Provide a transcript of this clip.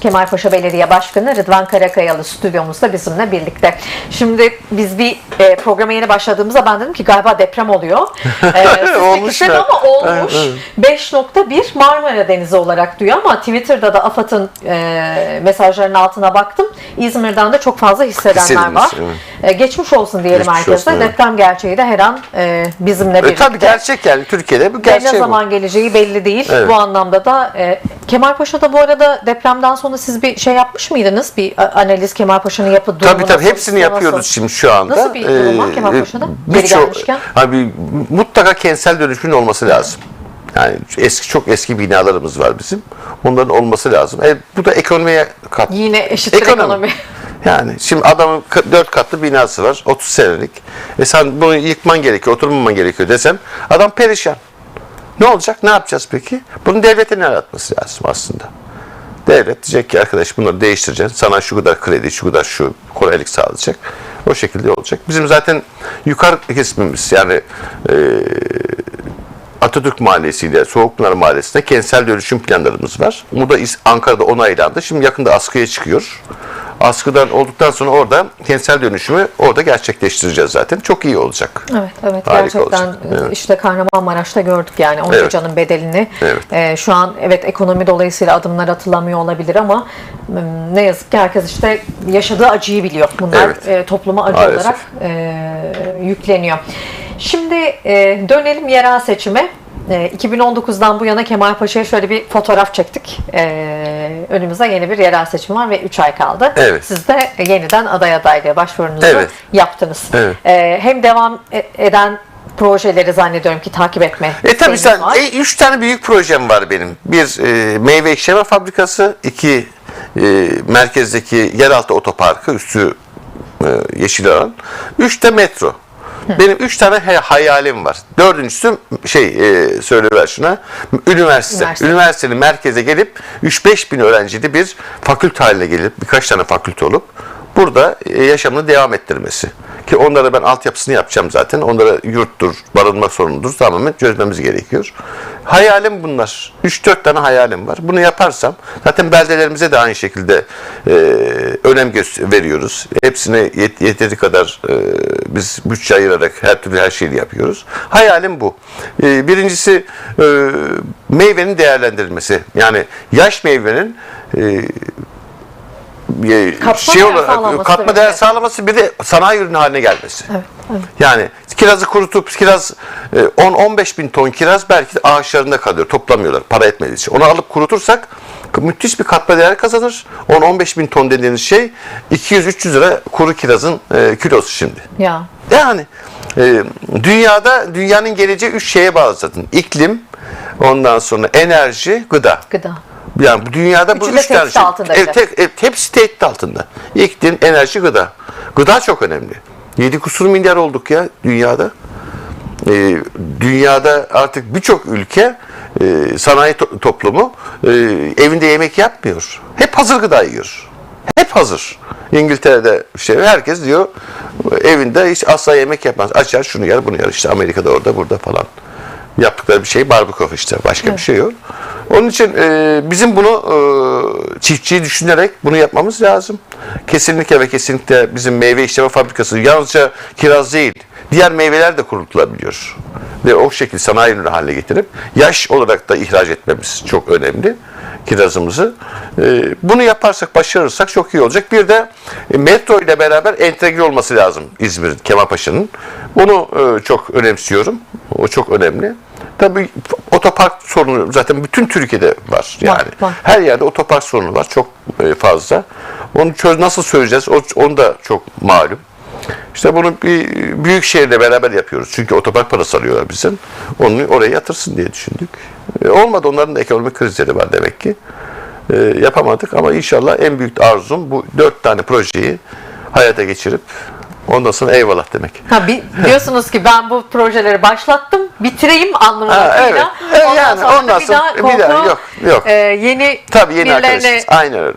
Kemalpaşa Belediye Başkanı Rıdvan Karakayalı stüdyomuzda bizimle birlikte. Şimdi biz bir e, programa yeni başladığımızda ben dedim ki galiba deprem oluyor. E, Olmuş ama olmuş. Evet, 5.1 Marmara Denizi olarak diyor ama Twitter'da da AFAD'ın e, mesajlarının altına baktım. İzmir'den de çok fazla hissedenler var. evet. E, geçmiş olsun diyelim Geçmiş herkese. olsun, evet. Deprem gerçeği de her an e, bizimle E, birlikte. tabii gerçek yani Türkiye'de bu Ve gerçek ne bu. zaman geleceği belli değil. Evet. Bu anlamda da e, Kemalpaşa'da bu arada depremden sonra siz bir şey yapmış mıydınız? Bir a- analiz Kemalpaşa'nın yapı durumu Tabii tabii nasıl, hepsini nasıl? yapıyoruz şimdi şu anda. Nasıl bir durum var Ee, Kemalpaşa'da? Geri birçok- gelmişken. Abi mutlaka kentsel dönüşümün olması lazım. Yani eski çok eski binalarımız var bizim. Onların olması lazım. E, bu da ekonomiye kat. Yine eşittir Ekonomi. ekonomi. Yani şimdi adamın dört katlı binası var 30 senelik. E sen bunu yıkman gerekiyor, oturmaman gerekiyor desem adam perişan. Ne olacak? Ne yapacağız peki? Bunu devletin el atması lazım aslında. Devlet diyecek ki arkadaş bunları değiştireceksin. Sana şu kadar kredi, şu kadar şu kolaylık sağlayacak. O şekilde olacak. Bizim zaten yukarı kesimimiz yani e, Atatürk Mahallesi ile Soğukpınar Mahallesi'nde kentsel dönüşüm planlarımız var. Bu da Ankara'da onaylandı. Şimdi yakında askıya çıkıyor. Askıdan olduktan sonra orada kentsel dönüşümü orada gerçekleştireceğiz zaten. Çok iyi olacak. Evet, evet Harika gerçekten olacak. e, Evet. işte Kahramanmaraş'ta gördük yani onca Evet. canın bedelini. Evet. E, şu an evet ekonomi dolayısıyla adımlar atılamıyor olabilir ama ne yazık ki herkes işte yaşadığı acıyı biliyor. Bunlar Evet. e, topluma acı Maalesef. olarak e, yükleniyor. Şimdi e, dönelim yerel seçime. E, 2019'dan bu yana Kemalpaşa'ya şöyle bir fotoğraf çektik. E, önümüzde yeni bir yerel seçim var ve 3 ay kaldı. Evet. Siz de yeniden aday adaylığı başvurunuzu Evet. yaptınız. Evet. E, hem devam e- eden projeleri zannediyorum ki takip etme. E tabii sen var. e, üç tane büyük projem var benim. Bir e, meyve işleme fabrikası, iki e, merkezdeki yeraltı otoparkı, üstü e, yeşil alan, üç de metro. Benim üç tane hayalim var. Dördüncüsü şey e, söylever şuna üniversite. Üniversite. Üniversitenin merkeze gelip 3-5 bin öğrencili bir fakülte haline gelip birkaç tane fakülte olup burada e, yaşamını devam ettirmesi. Ki onlara ben altyapısını yapacağım zaten. Onlara yurttur, barınma sorunudur tamamen çözmemiz gerekiyor. Hayalim bunlar. 3-4 tane hayalim var. Bunu yaparsam zaten beldelerimize de aynı şekilde e, önem veriyoruz. Hepsine yet- yeteri kadar e, biz bütçe ayırarak her türlü her şeyi yapıyoruz. Hayalim bu. E, birincisi e, meyvenin değerlendirilmesi. Yani yaş meyvenin e, Katma şey değer olarak katma değer sağlaması bir de sanayi ürünü haline gelmesi. Evet, evet. Yani kirazı kurutup kiraz e, 10-15 bin ton kiraz belki ağaçlarında kalıyor. Toplamıyorlar para etmediği için. Onu alıp kurutursak müthiş bir katma değer kazanır. 10-15 bin ton dediğiniz şey 200-300 lira kuru kirazın e, kilosu şimdi. Ya. Yani e, dünyada dünyanın geleceği üç şeye bağlı zaten. İklim, ondan sonra enerji, gıda. Gıda. Yani bu dünyada bu Üçü de üç tane tehdit şey. altında bir de. tek- evet, hepsi tehdit altında. İklim, enerji, gıda. Gıda çok önemli. 7 kusur milyar olduk ya dünyada. Ee, dünyada artık birçok ülke e, sanayi to- toplumu e, evinde yemek yapmıyor. Hep hazır gıda yiyor. Hep hazır. İngiltere'de işte herkes diyor evinde hiç asla yemek yapmaz. Açar şunu yer bunu yer işte Amerika'da orada burada falan. Yaptıkları bir şey barbekü işte başka bir şey yok. Onun için e, bizim bunu e, çiftçiyi düşünerek bunu yapmamız lazım. Kesinlikle ve kesinlikle bizim meyve işleme fabrikası yalnızca kiraz değil diğer meyveler de kurutulabiliyor. Ve o şekilde sanayi ürünü haline getirip yaş olarak da ihraç etmemiz çok önemli kirazımızı. E, bunu yaparsak, başarırsak çok iyi olacak. Bir de metro ile beraber entegre olması lazım İzmir Kemalpaşa'nın. Bunu e, çok önemsiyorum. O çok önemli. Tabii otopark sorunu zaten bütün Türkiye'de var yani. var. Her yerde otopark sorunu var çok e, fazla. Onu çöz nasıl söyleyeceğiz? Onu da çok malum. İşte bunu bir büyük şehirle beraber yapıyoruz. Çünkü otopark parası alıyorlar bizim. Onu oraya yatırsın diye düşündük. E, olmadı onların da ekonomik krizleri var demek ki. E, yapamadık ama inşallah en büyük arzum bu dört tane projeyi hayata geçirip ondan sonra eyvallah demek. Ha, bi- diyorsunuz ki ben bu projeleri başlattım, bitireyim Ha, anlamında. evet. Evet, yani sonra da ondan bir sonra daha bir daha korku, yok, yok. e, yeni Tabii yeni birilerine arkadaşız. Aynen öyle.